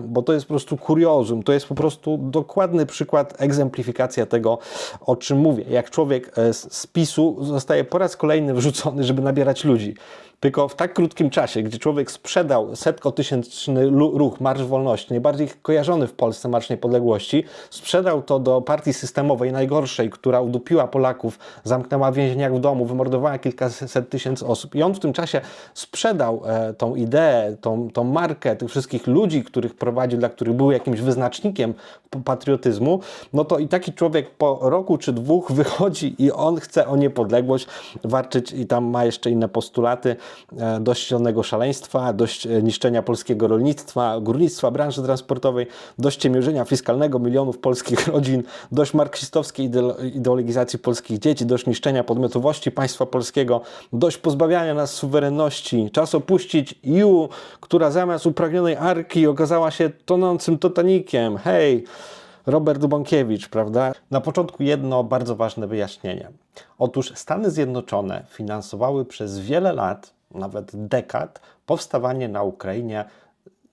bo to jest po prostu kuriozum, to jest po prostu dokładny przykład, egzemplifikacja tego, o czym mówię. Jak człowiek e, z PiSu zostaje po raz kolejny wrzucony, żeby nabierać ludzi. Tylko w tak krótkim czasie, gdzie człowiek sprzedał setkotysięczny ruch Marsz Wolności, najbardziej kojarzony w Polsce Marsz Niepodległości, sprzedał to do partii systemowej, najgorszej, która udupiła Polaków, zamknęła w w domu, wymordowała kilkaset tysięcy osób. I on w tym czasie sprzedał e, tą ideę, tą, tą markę tych wszystkich ludzi, których prowadził, dla których był jakimś wyznacznikiem patriotyzmu, no to i taki człowiek po roku czy dwóch wychodzi i on chce o niepodległość walczyć i tam ma jeszcze inne postulaty dość zielonego szaleństwa, dość e, niszczenia polskiego rolnictwa, górnictwa, branży transportowej, dość ciemiężenia fiskalnego milionów polskich rodzin, dość marksistowskiej ideo- ideologizacji polskich dzieci, dość niszczenia podmiotowości państwa polskiego, dość pozbawiania nas suwerenności. Czas opuścić EU, która zamiast upragnionej arki okazała się tonącym Totanikiem. Hej! Robert Bąkiewicz, prawda? Na początku jedno bardzo ważne wyjaśnienie. Otóż Stany Zjednoczone finansowały przez wiele lat, nawet dekad, powstawanie na Ukrainie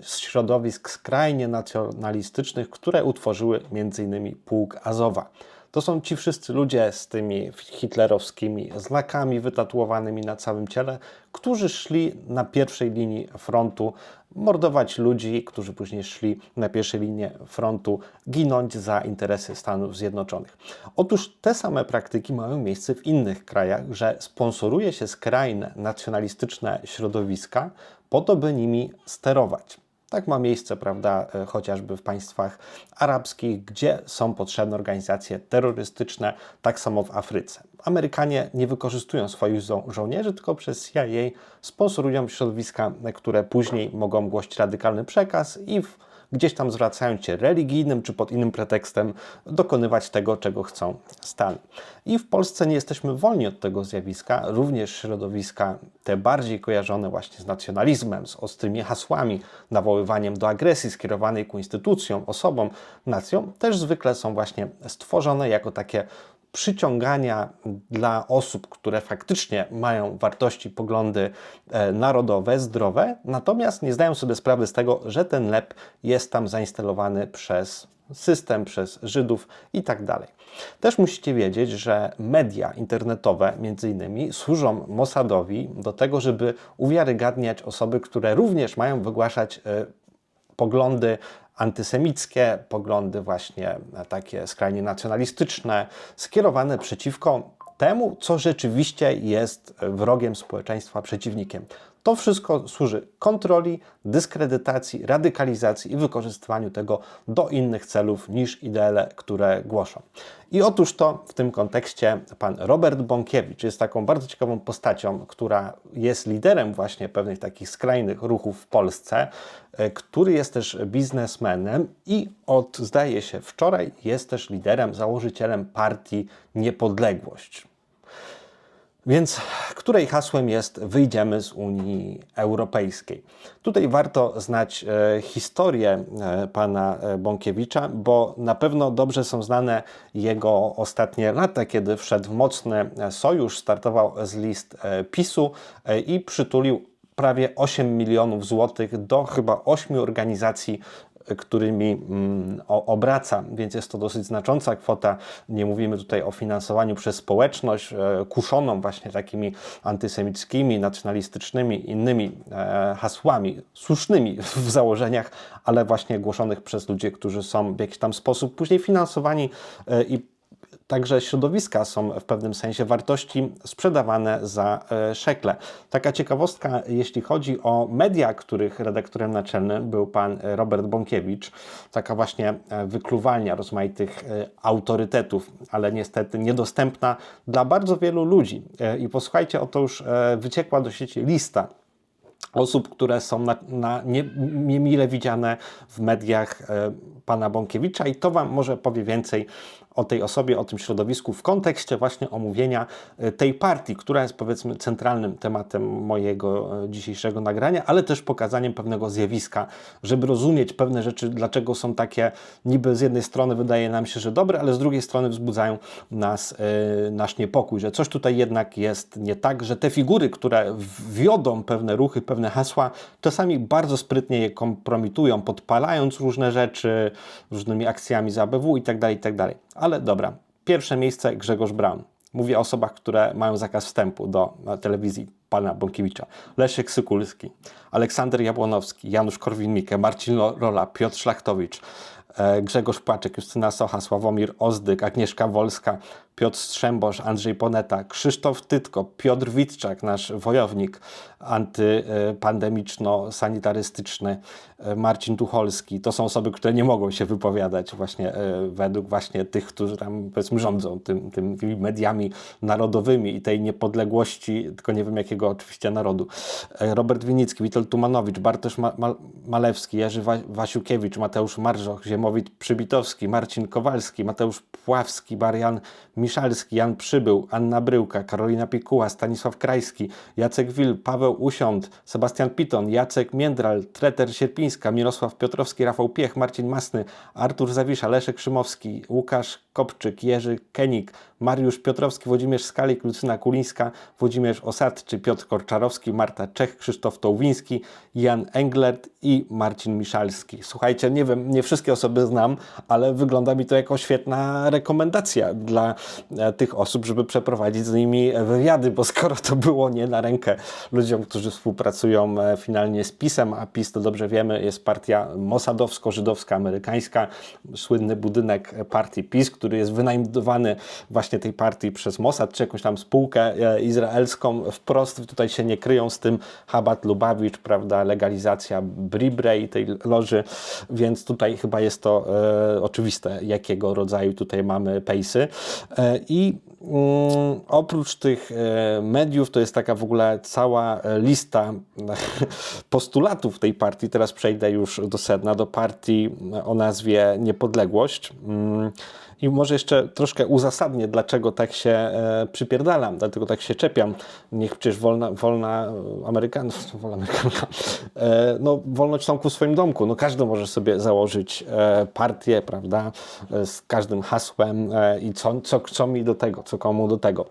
środowisk skrajnie nacjonalistycznych, które utworzyły m.in. pułk Azowa. To są ci wszyscy ludzie z tymi hitlerowskimi znakami wytatuowanymi na całym ciele, którzy szli na pierwszej linii frontu mordować ludzi, którzy później szli na pierwszej linii frontu ginąć za interesy Stanów Zjednoczonych. Otóż te same praktyki mają miejsce w innych krajach, że sponsoruje się skrajne nacjonalistyczne środowiska po to, by nimi sterować. Tak ma miejsce, prawda, e, chociażby w państwach arabskich, gdzie są potrzebne organizacje terrorystyczne, tak samo w Afryce. Amerykanie nie wykorzystują swoich żo- żołnierzy, tylko przez CIA sponsorują środowiska, które później mogą głosić radykalny przekaz i w gdzieś tam zwracając się religijnym czy pod innym pretekstem dokonywać tego, czego chcą Stany. I w Polsce nie jesteśmy wolni od tego zjawiska. Również środowiska te bardziej kojarzone właśnie z nacjonalizmem, z ostrymi hasłami, nawoływaniem do agresji skierowanej ku instytucjom, osobom, nacjom, też zwykle są właśnie stworzone jako takie przyciągania dla osób, które faktycznie mają wartości, poglądy e, narodowe, zdrowe, natomiast nie zdają sobie sprawy z tego, że ten lep jest tam zainstalowany przez system, przez Żydów i tak dalej. Też musicie wiedzieć, że media internetowe między innymi służą Mossadowi do tego, żeby uwiarygadniać osoby, które również mają wygłaszać e, poglądy antysemickie, poglądy właśnie takie skrajnie nacjonalistyczne, skierowane przeciwko temu, co rzeczywiście jest wrogiem społeczeństwa, przeciwnikiem. To wszystko służy kontroli, dyskredytacji, radykalizacji i wykorzystywaniu tego do innych celów niż idee, które głoszą. I otóż to w tym kontekście pan Robert Bąkiewicz jest taką bardzo ciekawą postacią, która jest liderem właśnie pewnych takich skrajnych ruchów w Polsce, e, który jest też biznesmenem i od, zdaje się, wczoraj jest też liderem, założycielem partii Niepodległość. Więc której hasłem jest wyjdziemy z Unii Europejskiej. Tutaj warto znać e, historię e, pana e, Bąkiewicza, bo na pewno dobrze są znane jego ostatnie lata, kiedy wszedł w mocny e, sojusz, startował z list e, PiSu e, i przytulił prawie 8 milionów złotych do chyba 8 organizacji którymi mm, obraca, więc jest to dosyć znacząca kwota. Nie mówimy tutaj o finansowaniu przez społeczność, e, kuszoną właśnie takimi antysemickimi, nacjonalistycznymi, innymi e, hasłami, słusznymi w założeniach, ale właśnie głoszonych przez ludzi, którzy są w jakiś tam sposób później finansowani e, i Także środowiska są w pewnym sensie wartości sprzedawane za e, szekle. Taka ciekawostka, jeśli chodzi o media, których redaktorem naczelnym był pan e, Robert Bąkiewicz, taka właśnie e, wykluwalnia rozmaitych autorytetów, ale niestety niedostępna dla bardzo wielu ludzi. I posłuchajcie, oto już wyciekła do sieci lista osób, które są na, na nie, niemile widziane w mediach pana Bąkiewicza i to wam może powie więcej o tej osobie, o tym środowisku w kontekście właśnie omówienia e, tej partii, która jest powiedzmy centralnym tematem mojego e, dzisiejszego nagrania, ale też pokazaniem pewnego zjawiska, żeby rozumieć pewne rzeczy, dlaczego są takie niby z jednej strony wydaje nam się, że dobre, ale z drugiej strony wzbudzają nas, e, nasz niepokój, że coś tutaj jednak jest nie tak, że te figury, które wiodą pewne ruchy, pewne hasła, czasami bardzo sprytnie je kompromitują, podpalając różne rzeczy, różnymi akcjami z ABW i tak Ale dobra, pierwsze miejsce Grzegorz Braun. Mówię o osobach, które mają zakaz wstępu do telewizji pana Bąkiewicza. Leszek Sykulski, Aleksander Jabłonowski, Janusz Korwin-Mikke, Marcin Rola, Piotr Szlachtowicz, e, Grzegorz Płaczek, Justyna Socha, Sławomir Ozdyk, Agnieszka Wolska, Piotr Strzembosz, Andrzej Poneta, Krzysztof Tytko, Piotr Witczak, nasz wojownik antypandemiczno-sanitarystyczny, e, Marcin Tucholski. To są osoby, które nie mogą się wypowiadać właśnie e, według właśnie tych, którzy tam powiedzmy rządzą tym, tym, tymi mediami narodowymi i tej niepodległości, tylko nie wiem jakiego oczywiście narodu. E, Robert Winicki, Witold Tumanowicz, Bartosz Ma Ma Malewski, Jerzy Wa Wasiukiewicz, Mateusz Marżoch, Ziemowit Przybitowski, Marcin Kowalski, Mateusz Pławski, Barian Miszalski, Jan Przybył, Anna Bryłka, Karolina Pikuła, Stanisław Krajski, Jacek Wil, Paweł Usiąd, Sebastian Piton, Jacek Międral, Treter Sierpińska, Mirosław Piotrowski, Rafał Piech, Marcin Masny, Artur Zawisza, Leszek Szymowski, Łukasz Kopczyk, Jerzy Kenik, Mariusz Piotrowski, Włodzimierz Skalik, Lucyna Kulińska, Włodzimierz Osadczy, Piotr Korczarowski, Marta Czech, Krzysztof Tołwiński, Jan Englert i Marcin Miszalski. Słuchajcie, nie wiem, nie wszystkie osoby znam, ale wygląda mi to jako świetna rekomendacja dla e, tych osób, żeby przeprowadzić z nimi wywiady, bo skoro to było nie na rękę ludziom, którzy współpracują e, finalnie z PiSem, a PiS to dobrze wiemy, jest partia mosadowsko-żydowska, amerykańska, słynny budynek partii PiS, który jest wynajmowany właśnie tej partii przez Mossad, czy jakąś tam spółkę e, izraelską. Wprost tutaj się nie kryją z tym Habat Lubawicz, prawda, legalizacja Bribre i tej loży, więc tutaj chyba jest to e, oczywiste, jakiego rodzaju tutaj mamy pejsy. E, I mm, oprócz tych e, mediów, to jest taka w ogóle cała lista postulatów tej partii. Teraz przejdę już do sedna, do partii o nazwie Niepodległość. Mm, i może jeszcze troszkę uzasadnię, dlaczego tak się e, przypierdalam, dlatego tak się czepiam. Niech przecież wolna, wolna Amerykanów, wolna Amerykanka, e, no wolność tomku w swoim domku. No każdy może sobie założyć e, partię, prawda, e, z każdym hasłem e, i co, co, co mi do tego, co komu do tego.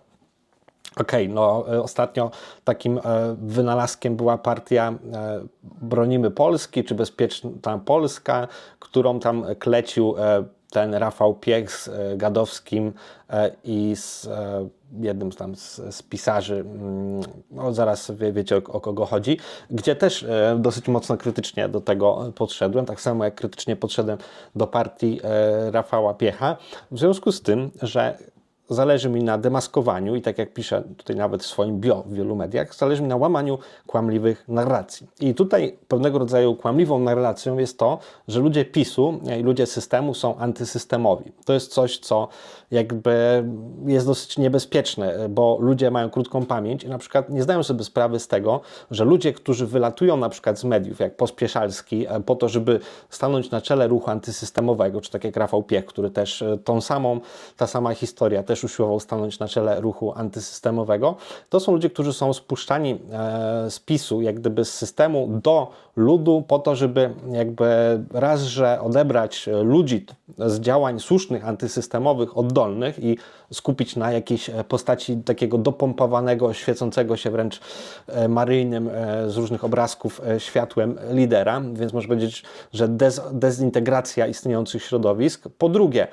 Okej, okay, no e, ostatnio takim e, wynalazkiem była partia e, Bronimy Polski, czy Bezpieczna Polska, którą tam klecił e, ten Rafał Piech z e, Gadowskim e, i z e, jednym tam z, z pisarzy, mm, no zaraz wie, wiecie o, o, kogo chodzi, gdzie też dosyć mocno krytycznie do tego podszedłem, tak samo jak krytycznie podszedłem do partii Rafała Piecha, w związku z tym, że zależy mi na demaskowaniu i tak jak piszę tutaj nawet w swoim bio w wielu mediach, zależy mi na łamaniu kłamliwych narracji. I tutaj pewnego rodzaju kłamliwą narracją jest to, że ludzie PiSu i ludzie systemu są antysystemowi. To jest coś, co jakby jest dosyć niebezpieczne, bo ludzie mają krótką pamięć i na przykład nie zdają sobie sprawy z tego, że ludzie, którzy wylatują na przykład z mediów, jak Pospieszalski, e, po to, żeby stanąć na czele ruchu antysystemowego, czy tak jak Rafał Piech, który też e, tą samą, ta sama historia też usiłował stanąć na czele ruchu antysystemowego, to są ludzie, którzy są spuszczani e, z PiSu, jak gdyby z systemu do ludu po to, żeby jakby raz, że odebrać ludzi z działań słusznych, antysystemowych od oddolnych i skupić na jakiejś e, postaci takiego dopompowanego, świecącego się wręcz e, maryjnym e, z różnych obrazków światłem lidera, więc można powiedzieć, że dez, dezintegracja istniejących środowisk. Po drugie,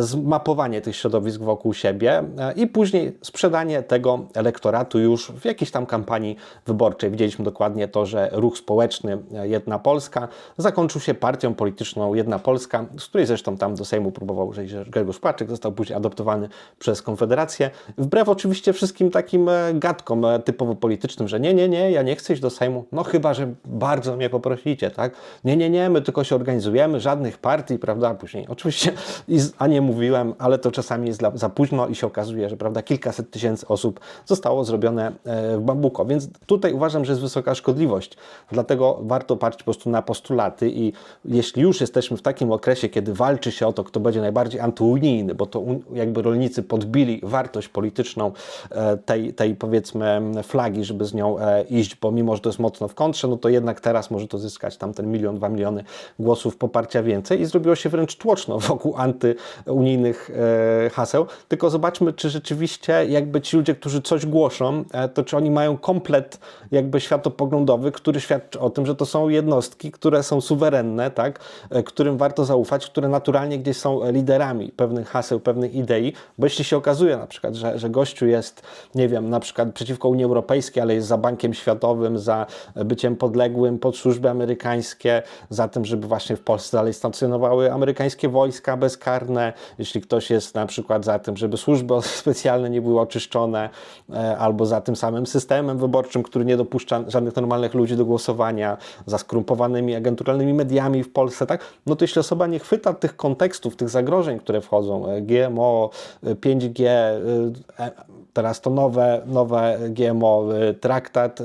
zmapowanie tych środowisk wokół siebie i później sprzedanie tego elektoratu już w jakiejś tam kampanii wyborczej. Widzieliśmy dokładnie to, że ruch społeczny Jedna Polska zakończył się partią polityczną Jedna Polska, z której zresztą tam do Sejmu próbował że Grzegorz Płaczek, został później adoptowany przez Konfederację. Wbrew oczywiście wszystkim takim e, gadkom e, typowo politycznym, że nie, nie, nie, ja nie chcę iść do Sejmu, no chyba, że bardzo mnie poprosicie, tak? Nie, nie, nie, my tylko się organizujemy, żadnych partii, prawda? Później oczywiście, a nie mówiłem, ale to czasami jest za późno i się okazuje, że prawda, kilkaset tysięcy osób zostało zrobione e, w bambuko, więc tutaj uważam, że jest wysoka szkodliwość, dlatego warto patrzeć po prostu na postulaty i jeśli już jesteśmy w takim okresie, kiedy walczy walczy się o to, kto będzie najbardziej antyunijny, bo to jakby rolnicy podbili wartość polityczną e, tej, tej powiedzmy flagi, żeby z nią e, iść, bo mimo, że to jest mocno w kontrze, no to jednak teraz może to zyskać tam ten milion, dwa miliony głosów poparcia więcej i zrobiło się wręcz tłoczno wokół antyunijnych e, haseł. Tylko zobaczmy, czy rzeczywiście jakby ci ludzie, którzy coś głoszą, to czy oni mają komplet jakby światopoglądowy, który świadczy o tym, że to są jednostki, które są suwerenne, tak, którym warto zaufać, które naturalnie gdzieś są liderami pewnych haseł, pewnych idei, bo jeśli się okazuje na przykład, że, że gościu jest, nie wiem, na przykład przeciwko Unii Europejskiej, ale jest za Bankiem Światowym, za byciem podległym pod służby amerykańskie, za tym, żeby właśnie w Polsce dalej stacjonowały amerykańskie wojska bezkarne, jeśli ktoś jest na przykład za tym, żeby służby specjalne nie były oczyszczone, e, albo za tym samym systemem wyborczym, który nie dopuszcza żadnych normalnych ludzi do głosowania, za skrumpowanymi agenturalnymi mediami w Polsce, tak? No to jeśli osoba nie chwyta tych kontekstów, tych zagrożeń, które wchodzą, e, GMO, e, 5G, e, e, teraz to nowe, nowe GMO, traktat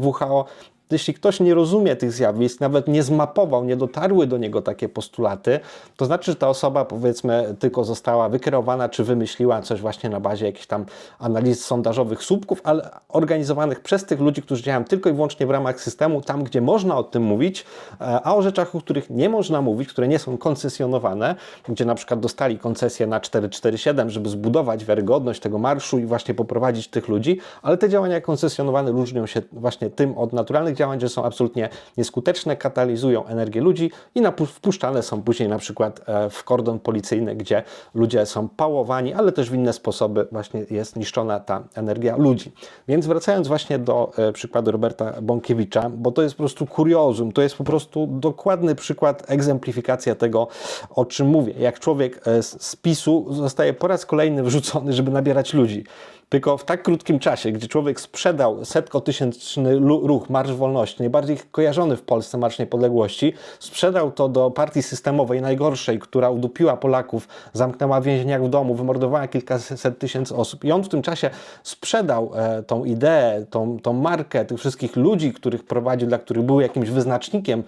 WHO, jeśli ktoś nie rozumie tych zjawisk, nawet nie zmapował, nie dotarły do niego takie postulaty, to znaczy, że ta osoba powiedzmy tylko została wykierowana czy wymyśliła coś właśnie na bazie jakichś tam analiz sondażowych słupków, ale organizowanych przez tych ludzi, którzy działają tylko i wyłącznie w ramach systemu, tam gdzie można o tym mówić, e, a o rzeczach, o których nie można mówić, które nie są koncesjonowane, gdzie na przykład dostali koncesję na 447, żeby zbudować wiarygodność tego marszu i właśnie poprowadzić tych ludzi, ale te działania koncesjonowane różnią się właśnie tym od naturalnych działań, że są absolutnie nieskuteczne, katalizują energię ludzi i wpuszczane są później na przykład e, w kordon policyjny, gdzie ludzie są pałowani, ale też w inne sposoby właśnie jest niszczona ta energia ludzi. Więc wracając właśnie do e, przykładu Roberta Bąkiewicza, bo to jest po prostu kuriozum, to jest po prostu dokładny przykład, egzemplifikacja tego, o czym mówię. Jak człowiek e, z PiSu zostaje po raz kolejny wrzucony, żeby nabierać ludzi. Tylko w tak krótkim czasie, gdzie człowiek sprzedał setkotysięczny ruch Marsz Wolności, najbardziej kojarzony w Polsce Marsz Niepodległości, sprzedał to do partii systemowej, najgorszej, która udupiła Polaków, zamknęła w więzieniach w domu, wymordowała kilkaset tysięcy osób. I on w tym czasie sprzedał e, tą ideę, tą, tą markę tych wszystkich ludzi, których prowadził, dla których był jakimś wyznacznikiem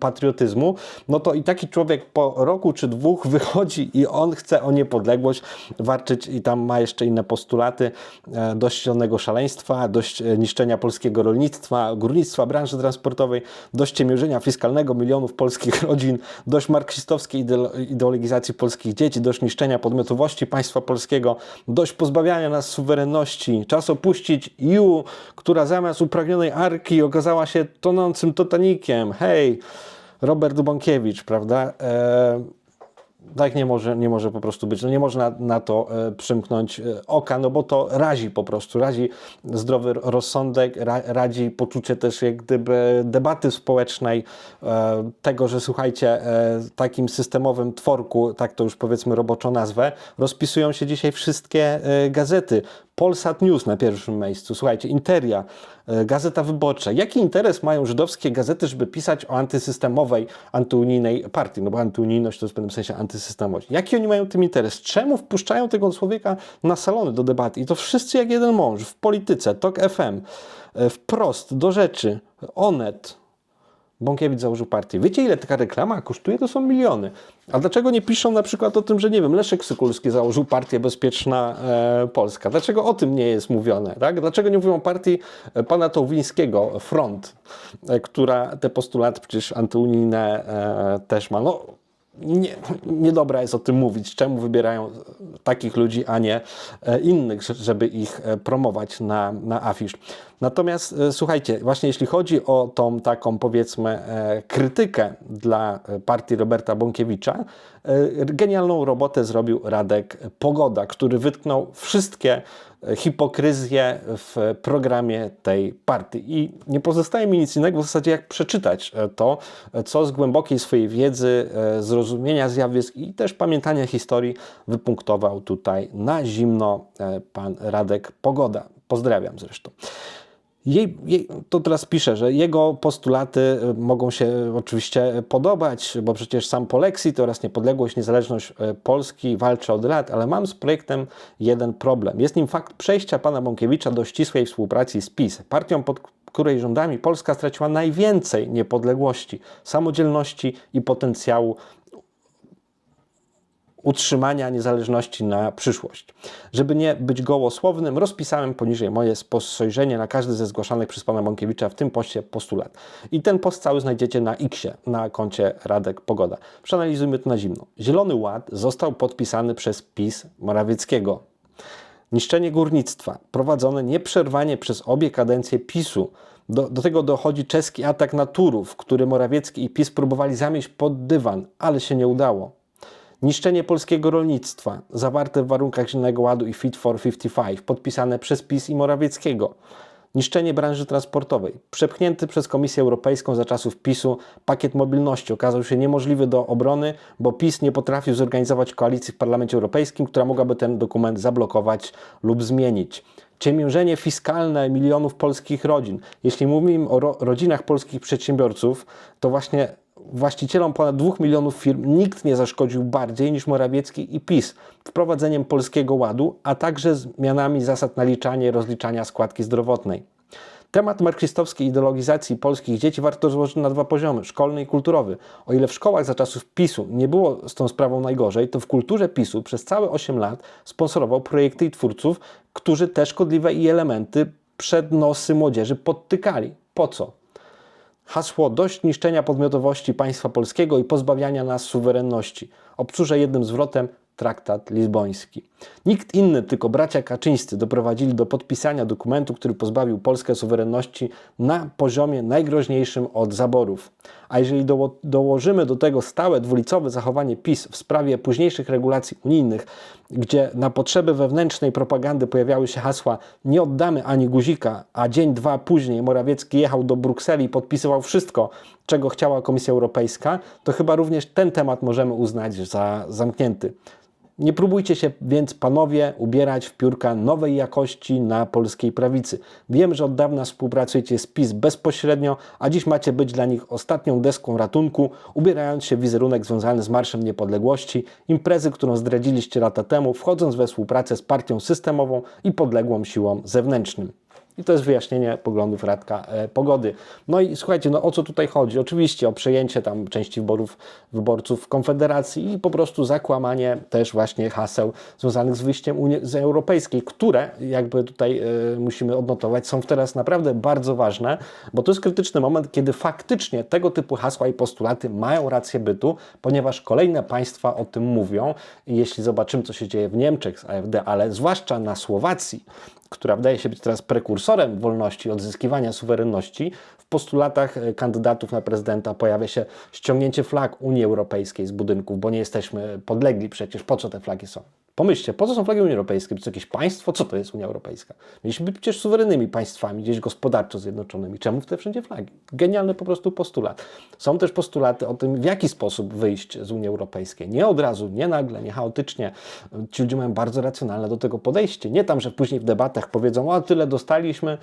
patriotyzmu, no to i taki człowiek po roku czy dwóch wychodzi i on chce o niepodległość walczyć i tam ma jeszcze inne postulaty dość zielonego szaleństwa, dość e, niszczenia polskiego rolnictwa, górnictwa, branży transportowej, dość ciemiężenia fiskalnego milionów polskich rodzin, dość marksistowskiej ideo- ideologizacji polskich dzieci, dość niszczenia podmiotowości państwa polskiego, dość pozbawiania nas suwerenności. Czas opuścić EU, która zamiast upragnionej arki okazała się tonącym Totanikiem. Hej, Robert Bąkiewicz, prawda? E, tak nie może, nie może po prostu być. No nie można na to e, przymknąć e, oka, no bo to razi po prostu, razi zdrowy rozsądek, ra, radzi poczucie też jak gdyby debaty społecznej, e, tego, że słuchajcie, takim systemowym tworku, tak to już powiedzmy roboczo nazwę, rozpisują się dzisiaj wszystkie gazety. Polsat News na pierwszym miejscu, słuchajcie, Interia, e, Gazeta Wyborcza. Jaki interes mają żydowskie gazety, żeby pisać o antysystemowej, antyunijnej partii? No bo antyunijność to jest w pewnym sensie antysystemowość. Jaki oni mają tym interes? Czemu wpuszczają tego człowieka na salony do debaty? I to wszyscy jak jeden mąż, w polityce, TOK FM, e, wprost, do rzeczy, Onet, Bąkiewicz założył partię. Wiecie, ile taka reklama kosztuje? To są miliony. A dlaczego nie piszą na przykład o tym, że nie wiem, Leszek Sykulski założył partię Bezpieczna e, Polska? Dlaczego o tym nie jest mówione? Tak? Dlaczego nie mówią o partii e, pana Tołwińskiego, Front, e, która te postulaty przecież antyunijne też ma? No, nie, niedobra jest o tym mówić, czemu wybierają takich ludzi, a nie e, innych, że- żeby ich e, promować na, na afisz. Natomiast e, słuchajcie, właśnie jeśli chodzi o tą taką powiedzmy krytykę dla partii Roberta Bąkiewicza, genialną robotę zrobił Radek Pogoda, który wytknął wszystkie hipokryzje w programie tej partii. I nie pozostaje mi nic innego w zasadzie jak przeczytać e, to, e, co z głębokiej swojej wiedzy, e, zrozumienia zjawisk i też pamiętania historii wypunktował tutaj na zimno pan Radek Pogoda. Pozdrawiam zresztą. Jej, jej, to teraz pisze, że jego postulaty y, mogą się oczywiście podobać, bo przecież sam Polexit oraz niepodległość, niezależność Polski walczy od lat, ale mam z projektem jeden problem. Jest nim fakt przejścia pana Bąkiewicza do ścisłej współpracy z PiS, partią pod której rządami Polska straciła najwięcej niepodległości, samodzielności i potencjału utrzymania niezależności na przyszłość. Żeby nie być gołosłownym, rozpisałem poniżej moje spojrzenie na każdy ze zgłaszanych przez pana Bąkiewicza w tym poście postulat. I ten post cały znajdziecie na Xie, na koncie Radek Pogoda. Przeanalizujmy to na zimno. Zielony Ład został podpisany przez PiS Morawieckiego. Niszczenie górnictwa, prowadzone nieprzerwanie przez obie kadencje PiSu. Do, do, tego dochodzi czeski atak na Turów, który Morawiecki i PiS próbowali zamieść pod dywan, ale się nie udało. Niszczenie polskiego rolnictwa, zawarte w warunkach Zielonego Ładu i Fit for 55, podpisane przez PiS i Morawieckiego. Niszczenie branży transportowej. Przepchnięty przez Komisję Europejską za czasów PiSu pakiet mobilności okazał się niemożliwy do obrony, bo PiS nie potrafił zorganizować koalicji w Parlamencie Europejskim, która mogłaby ten dokument zablokować lub zmienić. Ciemiężenie fiskalne milionów polskich rodzin. Jeśli mówimy o ro rodzinach polskich przedsiębiorców, to właśnie właścicielom ponad 2 milionów firm nikt nie zaszkodził bardziej niż Morawiecki i PiS wprowadzeniem Polskiego Ładu, a także zmianami zasad naliczania i rozliczania składki zdrowotnej. Temat marksistowskiej ideologizacji polskich dzieci warto złożyć na dwa poziomy, szkolny i kulturowy. O ile w szkołach za czasów PiSu nie było z tą sprawą najgorzej, to w kulturze PiSu przez całe 8 lat sponsorował projekty i twórców, którzy te szkodliwe i elementy przed nosy młodzieży podtykali. Po co? Hasło dość niszczenia podmiotowości państwa polskiego i pozbawiania nas suwerenności. Obsłużę jednym zwrotem traktat lizboński. Nikt inny, tylko bracia Kaczyńscy doprowadzili do podpisania dokumentu, który pozbawił Polskę suwerenności na poziomie najgroźniejszym od zaborów. A jeżeli doło dołożymy do tego stałe dwulicowe zachowanie PiS w sprawie późniejszych regulacji unijnych, gdzie na potrzeby wewnętrznej propagandy pojawiały się hasła nie oddamy ani guzika, a dzień, dwa później Morawiecki jechał do Brukseli i podpisywał wszystko, czego chciała Komisja Europejska, to chyba również ten temat możemy uznać za zamknięty. Nie próbujcie się więc, panowie, ubierać w piórka nowej jakości na polskiej prawicy. Wiem, że od dawna współpracujecie z PiS bezpośrednio, a dziś macie być dla nich ostatnią deską ratunku, ubierając się w wizerunek związany z Marszem Niepodległości, imprezy, którą zdradziliście lata temu, wchodząc we współpracę z partią systemową i podległą siłom zewnętrznym. I to jest wyjaśnienie poglądów Radka e, Pogody. No i słuchajcie, no o co tutaj chodzi? Oczywiście o przejęcie tam części wyborów, wyborców Konfederacji i po prostu zakłamanie też właśnie haseł związanych z wyjściem Unii Europejskiej, które jakby tutaj e, musimy odnotować, są teraz naprawdę bardzo ważne, bo to jest krytyczny moment, kiedy faktycznie tego typu hasła i postulaty mają rację bytu, ponieważ kolejne państwa o tym mówią i jeśli zobaczymy, co się dzieje w Niemczech z AfD, ale zwłaszcza na Słowacji, która wydaje się być teraz prekursorem wolności, odzyskiwania suwerenności, w postulatach e, kandydatów na prezydenta pojawia się ściągnięcie flag Unii Europejskiej z budynków, bo nie jesteśmy podlegli przecież. Po co te flagi są? Pomyślcie, po co są flagi Unii Europejskiej? To jakieś państwo? Co to jest Unia Europejska? Mieliśmy być przecież suwerennymi państwami, gdzieś gospodarczo zjednoczonymi. Czemu w te wszędzie flagi? Genialny po prostu postulat. Są też postulaty o tym, w jaki sposób wyjść z Unii Europejskiej. Nie od razu, nie nagle, nie chaotycznie. Ci ludzie mają bardzo racjonalne do tego podejście. Nie tam, że później w debatach powiedzą, a tyle dostaliśmy,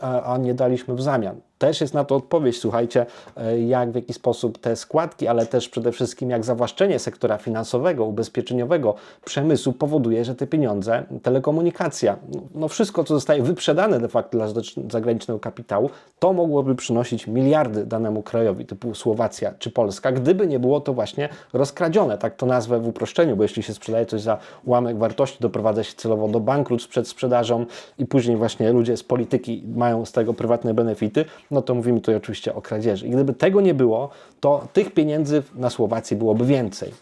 a nie daliśmy w zamian też jest na to odpowiedź. Słuchajcie, e, jak w jaki sposób te składki, ale też przede wszystkim jak zawłaszczenie sektora finansowego, ubezpieczeniowego, przemysłu powoduje, że te pieniądze, telekomunikacja, no wszystko, co zostaje wyprzedane de facto dla zagranicznego kapitału, to mogłoby przynosić miliardy danemu krajowi, typu Słowacja czy Polska, gdyby nie było to właśnie rozkradzione. Tak to nazwę w uproszczeniu, bo jeśli się sprzedaje coś za ułamek wartości, doprowadza się celowo do bankructw przed sprzedażą i później właśnie ludzie z polityki mają z tego prywatne benefity, no to mówimy tutaj oczywiście o kradzieży. I gdyby tego nie było, to tych pieniędzy na Słowacji byłoby więcej.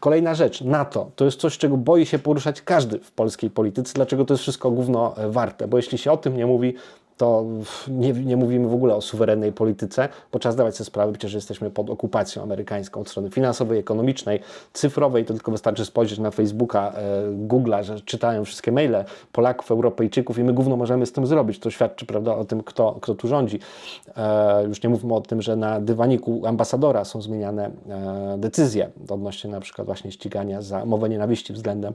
Kolejna rzecz, NATO. To jest coś, czego boi się poruszać każdy w polskiej polityce. Dlaczego to jest wszystko gówno warte? Bo jeśli się o tym nie mówi, to nie, nie, mówimy w ogóle o suwerennej polityce, bo trzeba zdawać sobie sprawę, przecież jesteśmy pod okupacją amerykańską od strony finansowej, ekonomicznej, cyfrowej. To tylko wystarczy spojrzeć na Facebooka, e, Google'a, że czytają wszystkie maile Polaków, Europejczyków i my gówno możemy z tym zrobić. To świadczy prawda, o tym, kto, kto tu rządzi. E, już nie mówmy o tym, że na dywaniku ambasadora są zmieniane e, decyzje odnośnie na przykład właśnie ścigania za mowę nienawiści względem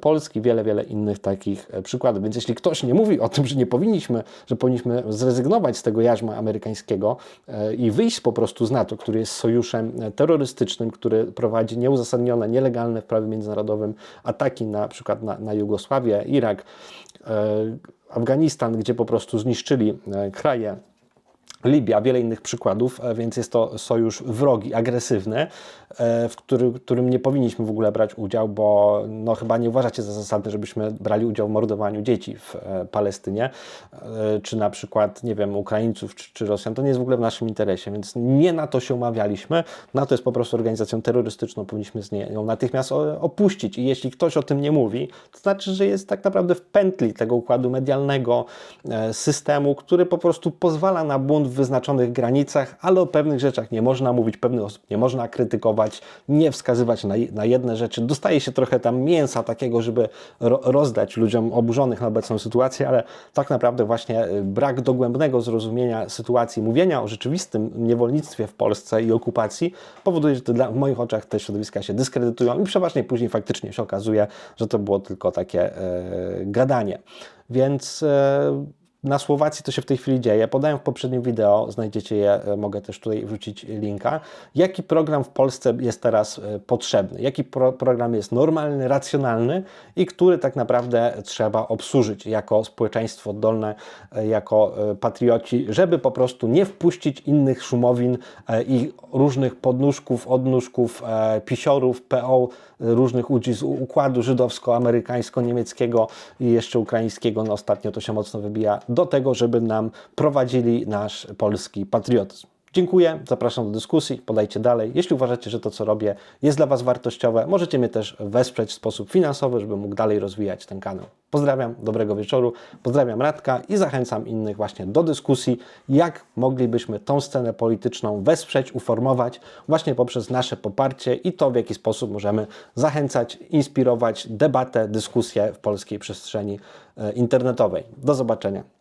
Polski. Wiele, wiele innych takich przykładów. Więc jeśli ktoś nie mówi o tym, że nie powinniśmy, że powinniśmy zrezygnować z tego jarzma amerykańskiego e, i wyjść po prostu z NATO, który jest sojuszem e, terrorystycznym, który prowadzi nieuzasadnione, nielegalne w prawie międzynarodowym ataki na przykład na, na Jugosławię, Irak, e, Afganistan, gdzie po prostu zniszczyli kraje Libia, wiele innych przykładów, e, więc jest to sojusz wrogi, agresywny, e, w który, którym nie powinniśmy w ogóle brać udział, bo no, chyba nie uważacie za zasadne, żebyśmy brali udział w mordowaniu dzieci w e, Palestynie, czy na przykład, nie wiem, Ukraińców, czy, czy Rosjan. To nie jest w ogóle w naszym interesie, więc nie na to się umawialiśmy. NATO jest po prostu organizacją terrorystyczną, powinniśmy z ją natychmiast opuścić. I jeśli ktoś o tym nie mówi, to znaczy, że jest tak naprawdę w pętli tego układu medialnego, systemu, który po prostu pozwala na w wyznaczonych granicach, ale o pewnych rzeczach nie można mówić, pewnych osób nie można krytykować, nie wskazywać na, na jedne rzeczy. Dostaje się trochę tam mięsa takiego, żeby ro, rozdać ludziom oburzonych na obecną sytuację, ale tak naprawdę właśnie y, brak dogłębnego zrozumienia sytuacji, mówienia o rzeczywistym niewolnictwie w Polsce i okupacji powoduje, że dla, w moich oczach te środowiska się dyskredytują i przeważnie później faktycznie się okazuje, że to było tylko takie e, gadanie. Więc e, na Słowacji to się w tej chwili dzieje. Podałem w poprzednim wideo, znajdziecie je, e, mogę też tutaj wrzucić linka. Jaki program w Polsce jest teraz e, potrzebny? Jaki pro, program jest normalny, racjonalny i który tak naprawdę trzeba obsłużyć jako społeczeństwo oddolne, e, jako patrioci, żeby po prostu nie wpuścić innych szumowin i różnych podnóżków, odnóżków, pisiorów, PO, różnych ludzi z układu żydowsko-amerykańsko-niemieckiego i jeszcze ukraińskiego, no ostatnio to się mocno wybija, do tego, żeby nam prowadzili nasz polski patriotyzm. Dziękuję, zapraszam do dyskusji, podajcie dalej. Jeśli uważacie, że to, co robię, jest dla Was wartościowe, możecie mnie też wesprzeć w sposób finansowy, żebym mógł dalej rozwijać ten kanał. Pozdrawiam, dobrego wieczoru, pozdrawiam Radka i zachęcam innych właśnie do dyskusji, jak moglibyśmy tą scenę polityczną wesprzeć, uformować właśnie poprzez nasze poparcie i to, w jaki sposób możemy zachęcać, inspirować debatę, dyskusję w polskiej przestrzeni e, internetowej. Do zobaczenia.